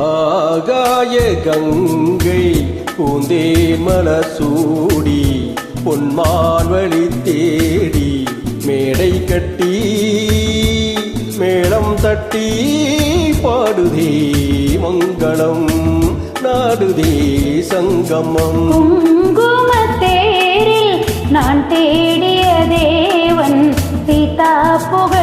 ஆகாய கங்கை பூந்தே மலசூடி பொன்மான்வழி தேடி மேடை கட்டி மேளம் தட்டி பாடுதே மங்களம் நாடுதே சங்கமம். குங்குமத்தேரில் நான் தேடிய தேவன் சீதா புகழ்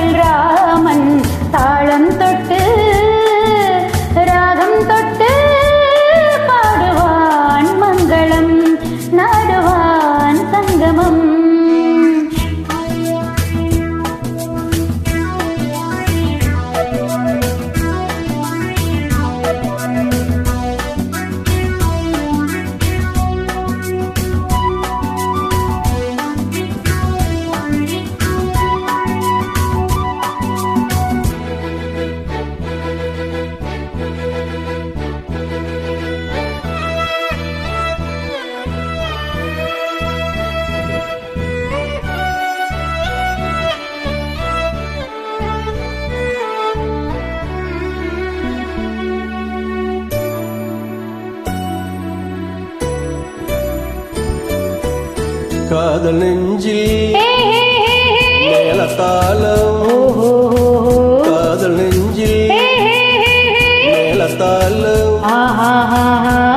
காதல் நெஞ்சில். மேலத்தாளம் காதல் நெஞ்சில். மேலத்தாளம் ஆஹாஹாஹா.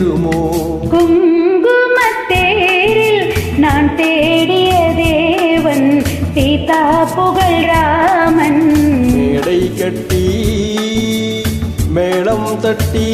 அரங்கேறுமோ குங்குமத்தேரில் நான் தேடிய தேவன் சீதா புகழ் ராமன். மேடை கட்டி மேளம் தட்டி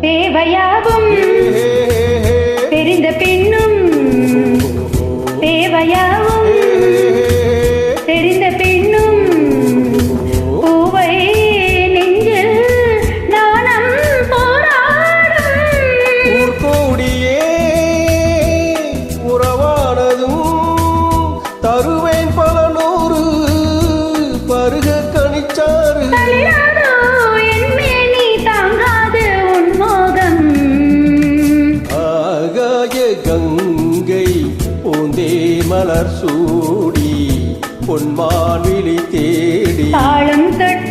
தேவையாகும். தெரிந்த பெண்ணும் தேவையாகும். கங்கை பூந்தே மலர் சூடி பொன்மான் விழி தேடி தாளம் தட்டு